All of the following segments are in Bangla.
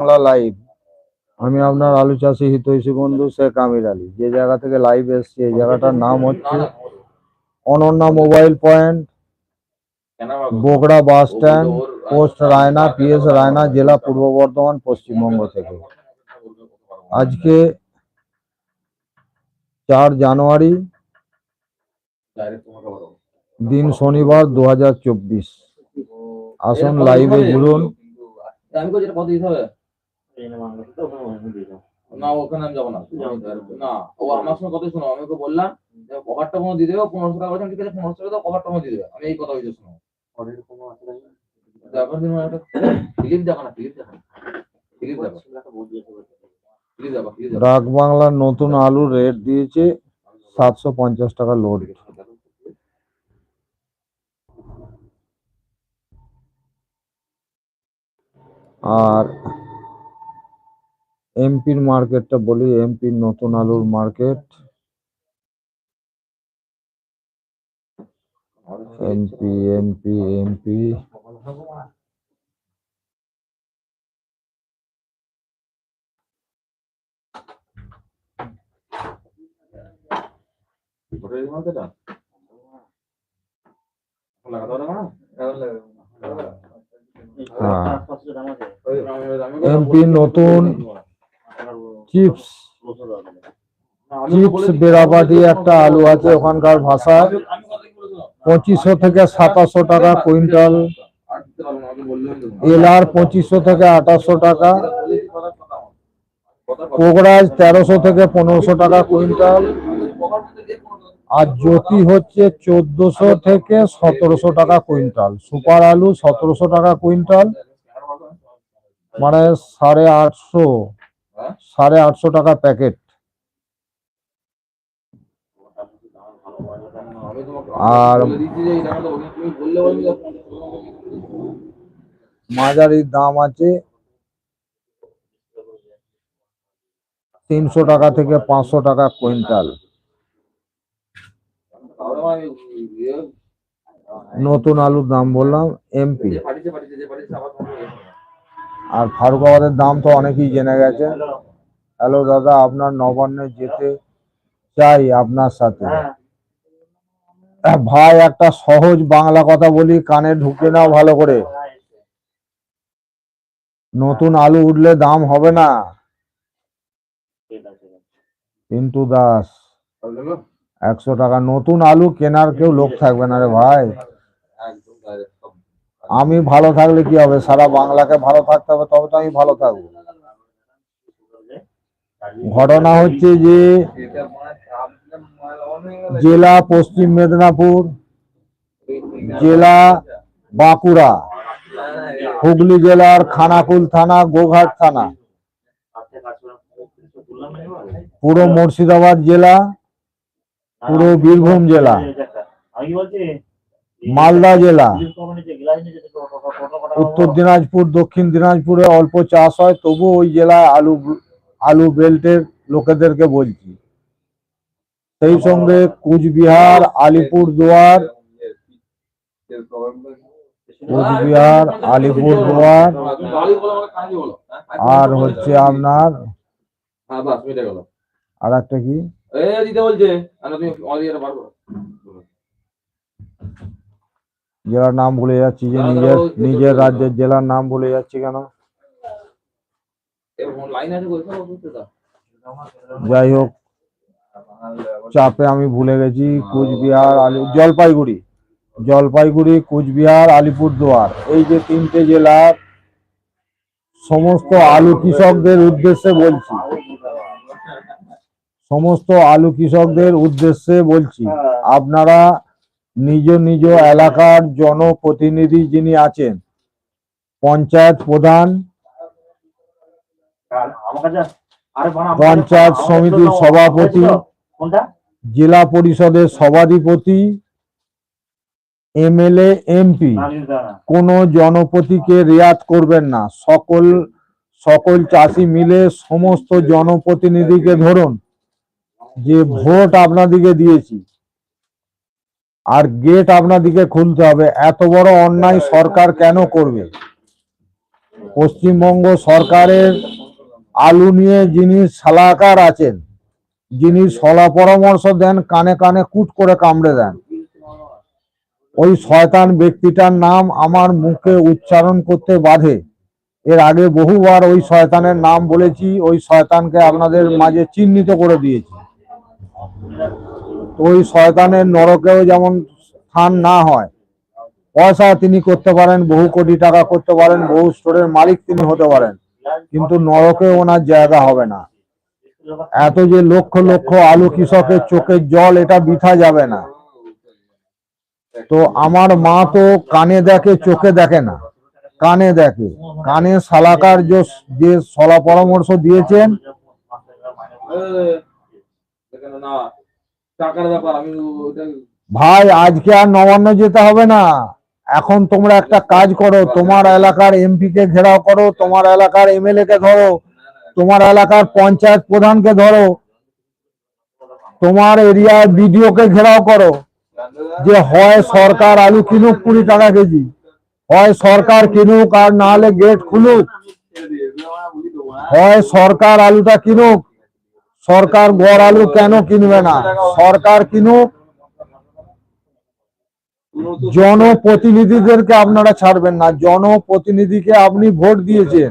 বাংলা লাইভ আমি আপনার আলু চাষি হিতৈষী বন্ধু শেখ আমির আলী। যে জায়গা থেকে লাইভ এসছি, এই জায়গাটার নাম হচ্ছে Ananya mobile point, Bagra bus stand, post Raina, PS Raina জেলা পূর্ব বর্ধমান, পশ্চিমবঙ্গ থেকে। আজকে চার জানুয়ারি দিন শনিবার দু হাজার চব্বিশ। আসুন লাইভে ঘুরুন। আমি কই যেটা কত দিতে হবে? না ওখানে আমি যাব না। না। ও আমার সঙ্গে কথা শোনো আমি ওকে বললাম যে কভারটা কোনো দিয়ে দেবে পনেরোশো টাকা বলছেন ঠিক আছে পনেরোশো টাকা কভারটা কোনো দিয়ে দেবে। আমি এই কথা হয়েছে শোনো। তারপর তুমি একটা ফিলিপ দেখো না ফিলিপ দেখো ফিলিপ দেখো ফিলিপ দেখো ফিলিপ দেখো ডাক বাংলার নতুন আলু রেট দিয়েছে সাতশো পঞ্চাশ টাকা লোড আর এমপির মার্কেটটা বলি এমপির নতুন আলুর মার্কেট এমপি এমপি এমপি? হ্যাঁ এমপি নতুন চিপস চিপস বেড়াবাটি একটা আলু আছে ওখানকার ভাষায়? পঁচিশশো থেকে সাতাশশো টাকা কুইন্টাল। এলার পঁচিশশো থেকে আঠাশশো টাকা। কোকরাজ তেরোশো থেকে পনেরোশো টাকা কুইন্টাল আর জ্যোতি হচ্ছে চোদ্দশো থেকে সতেরোশো টাকা কুইন্টাল সুপার আলু সতেরোশো টাকা কুইন্টাল মানে সাড়ে আটশো? সাড়ে আটশো টাকা প্যাকেট আর-। মাঝারির দাম আছে তিনশো টাকা থেকে পাঁচশো টাকা কুইন্টাল নতুন আলুর দাম বললাম এমপি আর ফারুকাবাদের দাম তো অনেকেই জেনে গেছে। হ্যালো দাদা, আপনার নবান্নে যেতে চাই আপনার সাথে। ভাই, একটা সহজ বাংলা কথা বলি, কানে ঢুকে নাও ভালো করে। নতুন আলু উঠলে দাম হবে না। পিন্টু দাস, একশো টাকা নতুন আলু কেনার কেউ লোক থাকবে না রে ভাই। আমি ভালো থাকলে কি হবে? সারা বাংলাকে ভালো থাকতে হবে, তবে তো আমি ভালো থাকব। ঘটনা হচ্ছে যে, জেলা পশ্চিম মেদিনীপুর, জেলা বাঁকুড়া, হুগলি জেলার খানাকুল থানা, গোঘাট থানা, পুরো মুর্শিদাবাদ জেলা, পুরো বীরভূম জেলা, মালদা জেলা উত্তর দিনাজপুর দক্ষিণ দিনাজপুরে অল্প চাষ হয় তবু ওই জেলায় আলু আলু বেল্টের লোকেদেরকে বলছি সেই সঙ্গে কুচবিহার আলিপুর দুয়ার কুচবিহার আলিপুর দুয়ার তুমি বাড়ি বলো, আমাকে কানে বলো। হ্যাঁ? আর হচ্ছে আপনার হ্যাঁ। আর একটা কি দিতে বলছে। জেলার নাম ভুলে যাচ্ছি যে নিজের নিজের রাজ্যের জেলার নাম ভুলে যাচ্ছি কেন। যাই হোক চাপে আমি ভুলে গেছি কুচবিহার আলি জলপাইগুড়ি জলপাইগুড়ি কুচবিহার আলিপুরদুয়ার। এই যে তিনটে জেলার সমস্ত আলু কৃষকদের উদ্দেশ্যে বলছি। সমস্ত আলু কৃষকদের উদ্দেশ্যে বলছি। আপনারা নিজ নিজ এলাকার জনপ্রতিনিধি যিনি আছেন, পঞ্চায়েত প্রধান, পঞ্চায়েত সমিতির সভাপতি, জেলা পরিষদের সভাধিপতি, এমএলএ, এমপি, কোন জনপতিকে রেয়াত করবেন না। সকল সকল চাষি মিলে সমস্ত জনপ্রতিনিধিকে ধরুন, যে ভোট আপনাদিকে দিয়েছি আর গেট আপনাদিকে খুলতে হবে। এত বড় অন্যায় সরকার কেন করবে? পশ্চিমবঙ্গ সরকারের আলু নিয়ে যিনি সালাকার আছেন, যিনি সলা পরামর্শ দেন, কানে কানে কুট করে কামড়ে দেন, ওই শয়তান ব্যক্তিটার নাম আমার মুখে উচ্চারণ করতে বাধে। এর আগে বহুবার ওই শয়তানের নাম বলেছি, ওই শয়তানকে আপনাদের মাঝে চিহ্নিত করে দিয়েছি। ওই শয়তানের নরকেও যেমন স্থান না হয়, পয়সা তিনি করতে পারেন, বহু কোটি টাকা করতে পারেন, বহু স্টোরের মালিক তিনি হতে পারেন, কিন্তু নরকে ওনার জায়গা হবে না। এত যে লক্ষ লক্ষ আলু কৃষকের চোখের জল, এটা বিথা যাবে না। তো আমার মা তো কানে দেখে, চোখে দেখে না। কানে দেখে। কানে সালাকার যে সলা পরামর্শ দিয়েছেন ভাই, আজকে আর নবান্ন যেতে হবে না। এখন তোমরা একটা কাজ করো, তোমার এলাকার এমপি কে ঘেরাও করো, তোমার এলাকার এমএলএ কে ধরো, তোমার এলাকার পঞ্চায়েত প্রধানকে ধরো, তোমার এরিয়ার বিডিও কে ঘেরাও করো। যে হয় সরকার আলু কিনুক কুড়ি টাকা কেজি, হয় সরকার কিনুক আর না হলে গেট খুলুক, হয় সরকার আলুটা কিনুক সরকার গড় আলু কেন কিনবে না? সরকার কিনুক জনপ্রতিনিধিদেরকে আপনারা ছাড়বেন না। জনপ্রতিনিধিকে আপনি ভোট দিয়েছেন।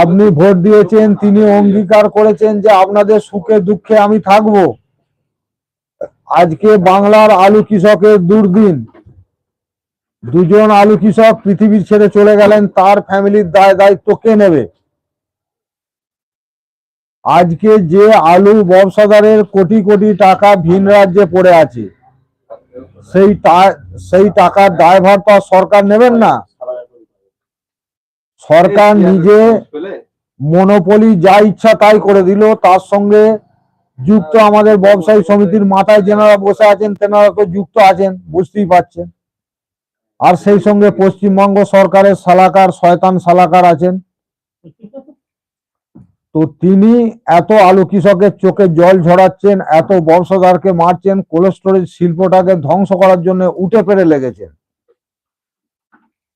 আপনি ভোট দিয়েছেন, তিনি অঙ্গীকার করেছেন যে আপনাদের সুখে দুঃখে আমি থাকব। আজকে বাংলার আলু কৃষকের দুর্দিন। দুজন আলু কৃষক পৃথিবীর ছেড়ে চলে গেলেন, তার ফ্যামিলির দায় দায়িত্ব কে নেবে? আজকে যে আলু ব্যবসাদারের কোটি কোটি টাকা ভিন রাজ্যে পড়ে আছে, সেই সেই টাকার দায়ভার তো সরকার নেবেন না। সরকার নিজে মনোপলি যা ইচ্ছা তাই করে দিল, তার সঙ্গে যুক্ত আমাদের ব্যবসায়ী সমিতির মাথায় যেনারা বসে আছেন, তেনারা তো যুক্ত আছেন, বুঝতেই পারছেন। আর সেই সঙ্গে পশ্চিমবঙ্গ সরকারের সালাকার, শয়তান সালাকার আছেন। তো তিনি এত আলু কৃষকের চোখে জল ঝরাচ্ছেন, এত ব্যবসাদারকে মারছেন কোল্ড স্টোরেজ শিল্পটাকে ধ্বংস করার জন্য উঠে পেরে লেগেছেন।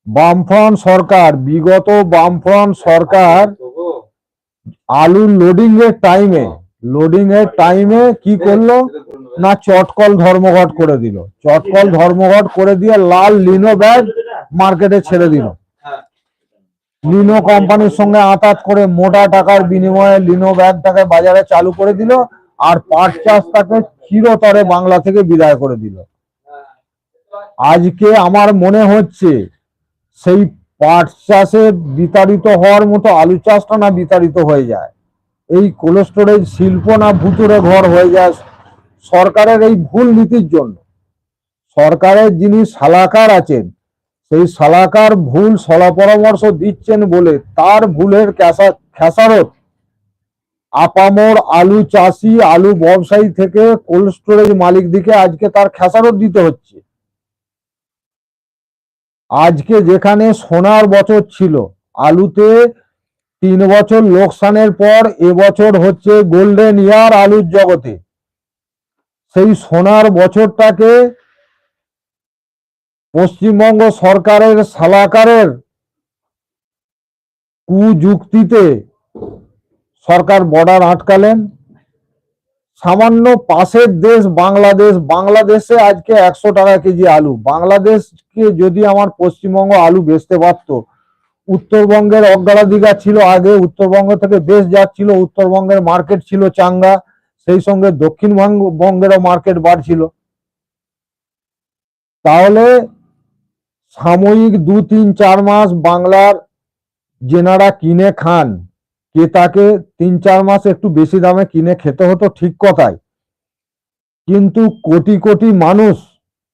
বামফ্রন্ট সরকার, বিগত বামফ্রন্ট সরকার আলুর লোডিং এর টাইমে লোডিং এর টাইমে কি করল? না চটকল ধর্মঘট করে দিল। চটকল ধর্মঘট করে দিয়ে লাল লিনো ব্যাগ মার্কেটে ছেড়ে দিল। লিনো কোম্পানির সঙ্গে আতাত করে মোটা টাকার বিনিময়ে লিনো ব্যাগটাকে বাজারে চালু করে দিল আর পাট চাষটাকে চিরতরে বাংলা থেকে বিদায় করে দিল। আজকে আমার মনে হচ্ছে সেই পাট চাষে বিতাড়িত হওয়ার মতো আলু চাষটা না বিতাড়িত হয়ে যায়। এই কোল্ড স্টোরেজ শিল্প না ভুতুরে ঘর হয়ে যায় সরকারের এই ভুল নীতির জন্য। সরকারের যিনি সালাকার আছেন সেই সালাকার ভুল সলা পরামর্শ দিচ্ছেন বলে তার ভুলের খেসারত। আপামর আলু চাষি, আলু ব্যবসায়ী থেকে কোল্ড স্টোরেজ মালিক দিকে আজকে তার খেসারত দিতে হচ্ছে। আজকে যেখানে সোনার বছর ছিল, আলুতে তিন বছর লোকসানের পর এবছর হচ্ছে গোল্ডেন ইয়ার আলুর জগতে। সেই সোনার বছরটাকে পশ্চিমবঙ্গ সরকারের সালাকারের কুযুক্তিতে সরকার বর্ডার আটকালেন। সামান্য পাশের দেশ বাংলাদেশ, বাংলাদেশে আজকে একশো টাকা কেজি আলু। বাংলাদেশকে যদি আমার পশ্চিমবঙ্গ আলু বেচতে পারতো, উত্তরবঙ্গের অগ্রাধিকার ছিল আগে, উত্তরবঙ্গ থেকে বেশ যাচ্ছিল, উত্তরবঙ্গের মার্কেট ছিল চাঙ্গা, সেই সঙ্গে দক্ষিণবঙ্গ, বঙ্গেরও মার্কেট বাড়ছিল। তাহলে সাময়িক দু, তিন, চার মাস বাংলার যেনারা কিনে খান। ক্রেতাকে তিন, চার মাস একটু বেশি দামে কিনে খেতে হতো ঠিক কথাই। কিন্তু কোটি কোটি মানুষ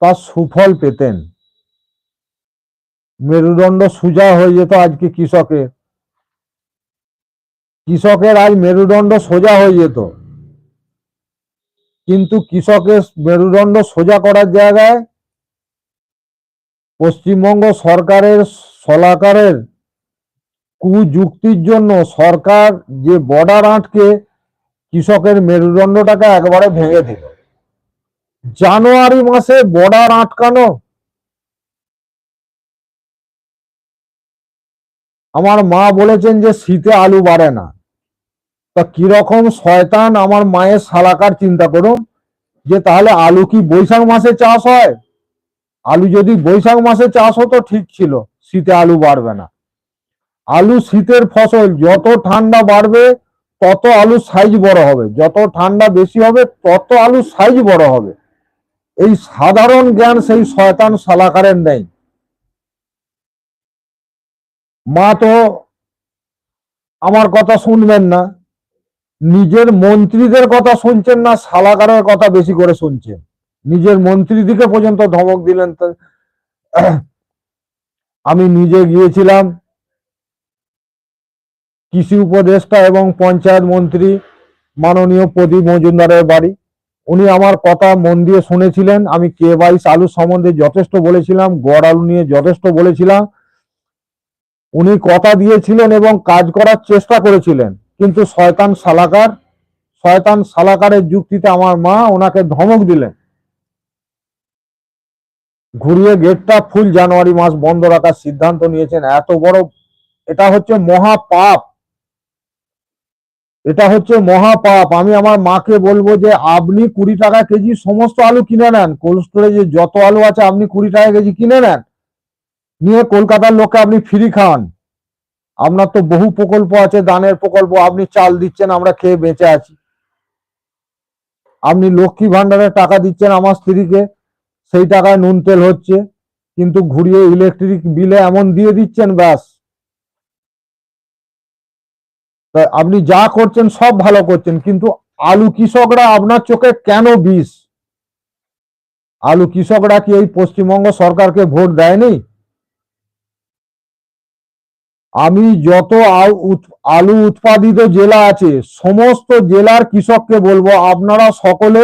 তার সুফল পেতেন। মেরুদণ্ড সোজা হয়ে যেত আজকে কৃষকের। কৃষকের আজ মেরুদণ্ড সোজা হয়ে যেত। কিন্তু কৃষকের মেরুদণ্ড সোজা করার জায়গায় পশ্চিমবঙ্গ সরকারের সলাকারের কুযুক্তির জন্য সরকার যে বর্ডার আটকে কৃষকের মেরুদণ্ডটাকে একবারে ভেঙে দিল। জানুয়ারি মাসে বর্ডার আটকানো। আমার মা বলেছেন যে শীতে আলু বাড়ে না। তা কীরকম শয়তান আমার মায়ের শালাকার চিন্তা করুন যে তাহলে আলু কি বৈশাখ মাসে চাষ হয়? আলু যদি বৈশাখ মাসে চাষ হতো, ঠিক ছিল। শীতে আলু বাড়বে না। আলু শীতের ফসল, যত ঠান্ডা বাড়বে, তত আলুর সাইজ বড় হবে। যত ঠান্ডা বেশি হবে, তত আলুর সাইজ বড় হবে। এই সাধারণ জ্ঞান সেই শয়তান শালাকারের নেই। মা তো আমার কথা শুনবেন না। নিজের মন্ত্রীদের কথা শুনছেন না শালাকারের কথা বেশি করে শুনছেন। নিজের মন্ত্রীদিকে পর্যন্ত ধমক দিলেন আমি নিজে গিয়েছিলাম। কৃষি উপদেষ্টা এবং পঞ্চায়েত মন্ত্রী মাননীয় প্রদীপ মজুমদারের বাড়ি। উনি আমার কথা মন দিয়ে শুনেছিলেন। আমি কে বাইশ আলু সম্বন্ধে যথেষ্ট বলেছিলাম, গড় আলু নিয়ে যথেষ্ট বলেছিলাম। উনি কথা দিয়েছিলেন এবং কাজ করার চেষ্টা করেছিলেন। কিন্তু শয়তান সালাকার শয়তান সালাকারের যুক্তিতে আমার মা ওনাকে ধমক দিলেন। ঘুরিয়ে গেটটা ফুল জানুয়ারি মাস বন্ধ রাখার সিদ্ধান্ত নিয়েছেন। এত বড় এটা হচ্ছে মহা পাপ এটা হচ্ছে মহা পাপ আমি আমার মাকে বলব যে, আপনি কুড়ি টাকা কেজি সমস্ত আলু কিনে নেন। কোল্ড স্টোরেজে যত আলু আছে, আপনি কুড়ি টাকা কেজি কিনে নেন। নিয়ে কলকাতার লোককে আপনি ফ্রি খান। আপনার তো বহু প্রকল্প আছে, দানের প্রকল্প। আপনি চাল দিচ্ছেন, আমরা খেয়ে বেঁচে আছি। আপনি লক্ষ্মী ভান্ডারের টাকা দিচ্ছেন আমার স্ত্রীকে। সেই টাকায় নুন তেল হচ্ছে, কিন্তু ঘুরিয়ে ইলেকট্রিক বিলে এমন দিয়ে দিচ্ছেন, ব্যাস। আপনি যা করছেন সব ভালো করছেন, কিন্তু আলু কৃষকরা আপনার চোখে কেন বিষ? আলু কৃষকরা কি এই পশ্চিমবঙ্গ সরকারকে ভোট দেয়নি? আমি যত আলু উৎপাদিত জেলা আছে, সমস্ত জেলার কৃষককে বলব, আপনারা সকলে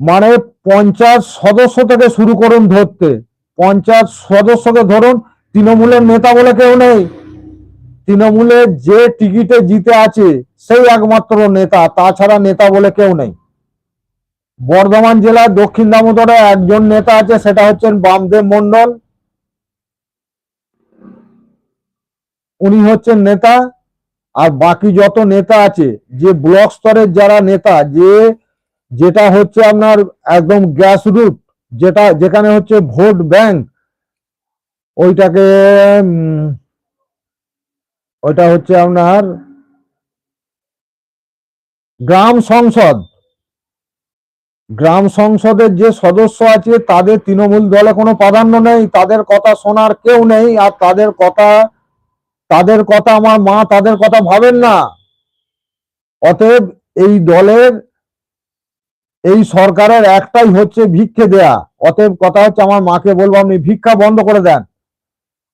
মানে পঞ্চায়েত সদস্য থেকে শুরু করুন ধরতে। পঞ্চায়েত সদস্যকে ধরুন, তৃণমূলের নেতা বলে কেউ নেই। তৃণমূলের যে টিকিটে জিতে আছে, সেই একমাত্র নেতা, তাছাড়া নেতা বলে কেউ নেই। বর্ধমান জেলার দক্ষিণ দামোদরে একজন নেতা আছে, সেটা হচ্ছেন বামদেব মন্ডল উনি হচ্ছেন নেতা, আর বাকি যত নেতা আছে, যে ব্লক স্তরের যারা নেতা, যে যেটা হচ্ছে আপনার একদম গ্যাস রুট যেটা যেখানে হচ্ছে ভোট ব্যাংক, ওইটাকে ওইটা হচ্ছে আপনার গ্রাম সংসদ। গ্রাম সংসদের যে সদস্য আছে, তাদের তৃণমূল দলে কোনো প্রাধান্য নেই, তাদের কথা শোনার কেউ নেই, আর তাদের কথা তাদের কথা আমার মা, তাদের কথা ভাবেন না। অতএব এই দলের এই সরকারের একটাই হচ্ছে ভিক্ষে দেয়া। অতএব কথা হচ্ছে আমার মাকে বলব, আপনি ভিক্ষা বন্ধ করে দেন।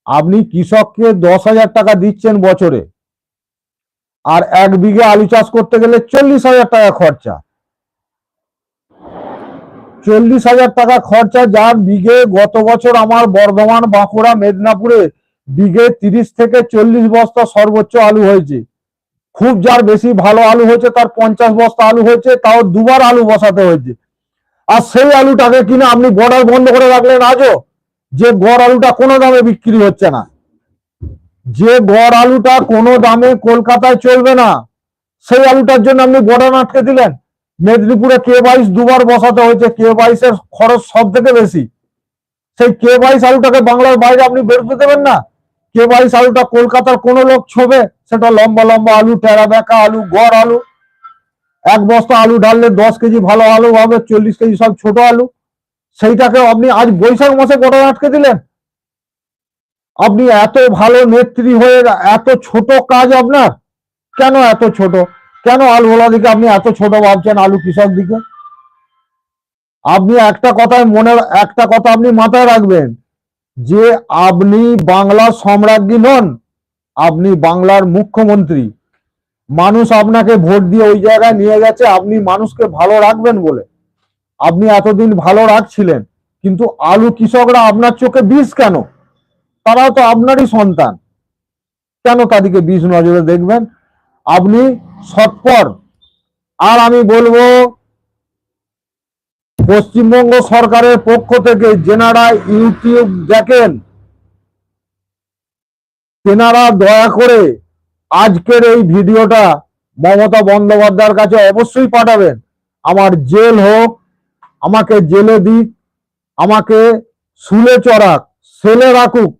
আপনি কৃষককে দশ হাজার টাকা দিচ্ছেন বছরে। আর এক বিঘে আলু চাষ করতে গেলে চল্লিশ হাজার টাকা খরচা। চল্লিশ হাজার টাকা খরচা যার বিঘে গত বছর আমার বর্ধমান, বাঁকুড়া, মেদিনীপুরে বিঘে তিরিশ থেকে চল্লিশ বস্তা সর্বোচ্চ আলু হয়েছে। খুব যার বেশি ভালো আলু হয়েছে, তার পঞ্চাশ বস্তা আলু হয়েছে, তাও দুবার আলু বসাতে হয়েছে। আর সেই আলুটাকে কিনে আপনি বর্ডার বন্ধ করে রাখলেন আজও, যে গড় আলুটা কোনো দামে বিক্রি হচ্ছে না। যে গড় আলুটা কোনো দামে কলকাতায় চলবে না, সেই আলুটার জন্য আপনি বর্ডার আটকে দিলেন। মেদিনীপুরে কে বাইশ দুবার বসাতে হয়েছে, কে বাইশের খরচ সব থেকে বেশি। সেই কে বাইশ আলুটাকে বাংলার বাইরে আপনি বেরোতে দেবেন না কে বাইশ আলুটা কলকাতার কোনো লোক ছোবে, সেটা লম্বা লম্বা আলু, টেরা বেঁকা আলু, গড় আলু। এক বস্তা আলু ঢাললে দশ কেজি ভালো আলু হবে, চল্লিশ কেজি সব ছোট আলু। সেইটাকে আপনি আজ বৈশাখ মাসে বর্ডার আটকে দিলেন। আপনি এত ভালো নেত্রী হয়ে এত ছোট কাজ আপনার। কেন এত ছোট? কেন আলু আলুওয়ালা দিকে আপনি এত ছোট ভাবছেন আলু কৃষক দিকে? আপনি একটা কথায় মনে, একটা কথা আপনি মাথায় রাখবেন। যে আপনি বাংলা সম্রাজ্ঞী নন, আপনি বাংলার মুখ্যমন্ত্রী। মানুষ আপনাকে ভোট দিয়ে ওই জায়গায় নিয়ে গেছে, আপনি মানুষকে ভালো রাখবেন বলে। আপনি এতদিন ভালো রাখছিলেন, কিন্তু আলু কৃষকরা আপনার চোখে বিষ কেন? তারাও তো আপনারই সন্তান। কেন তাদেরকে বিষ নজরে দেখবেন? আপনি সৎপর। আর আমি বলব পশ্চিমবঙ্গ সরকারের পক্ষ থেকে যেনারা ইউটিউব দেখেন, তেনারা দয়া করে আজকের এই ভিডিওটা মমতা বন্দ্যোপাধ্যায়ের কাছে অবশ্যই পাঠাবেন। আমার জেল হোক, আমাকে জেলে দিক, আমাকে শুলে চড়াক, সেলে রাখুক,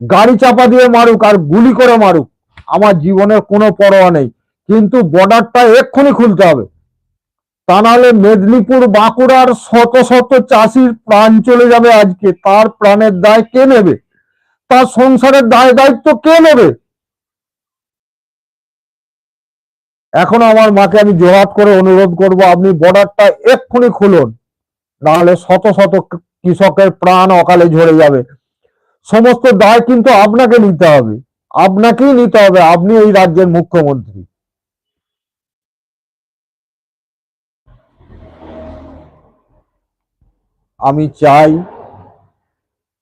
গাড়ি চাপা দিয়ে মারুক আর গুলি করে মারুক, আমার জীবনের কোনো পরোয়া নেই। কিন্তু বর্ডারটা এক্ষুনি খুলতে হবে। তা নাহলে মেদিনীপুর বাঁকুড়ার শত শত চাষির প্রাণ চলে যাবে আজকে। তার প্রাণের দায় কে নেবে? তার সংসারের দায় দায়িত্ব কে নেবে? এখন আমার মাকে আমি জোহাত করে অনুরোধ করব, আপনি বর্ডারটা এক্ষুনি খুলুন। নাহলে শত শত কৃষকের প্রাণ অকালে ঝরে যাবে। সমস্ত দায় কিন্তু আপনাকে নিতে হবে। আপনাকেই নিতে হবে। আপনি এই রাজ্যের মুখ্যমন্ত্রী। আমি চাই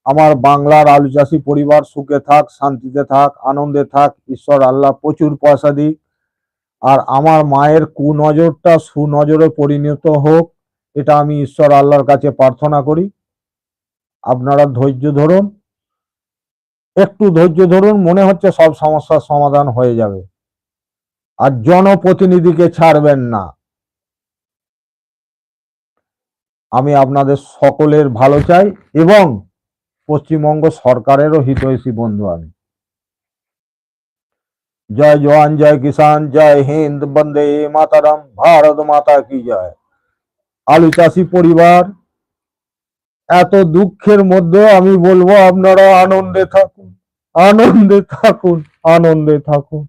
আমার বাংলার আলু চাষি পরিবার সুখে থাক, শান্তিতে থাক, আনন্দে থাক। ঈশ্বর আল্লাহ প্রচুর পয়সা দিক। আর আমার মায়ের কুনজরটা সুনজরে পরিণত হোক, এটা আমি ঈশ্বর আল্লাহর কাছে প্রার্থনা করি। আপনারা ধৈর্য ধরুন। একটু ধৈর্য ধরুন, মনে হচ্ছে সব সমস্যার সমাধান হয়ে যাবে। আর জনপ্রতিনিধিকে ছাড়বেন না। আমি আপনাদের সকলের ভালো চাই এবং পশ্চিমবঙ্গ সরকারেরও হিতৈষী বন্ধু আমি। জয় জওয়ান, জয় কিষান জয় হিন্দ, বন্দে মাতারাম, ভারত মাতা কি জয়। আলু চাষি পরিবার, এত দুঃখের মধ্যে আমি বলব আপনারা আনন্দে থাকুন আনন্দে থাকুন আনন্দে থাকুন।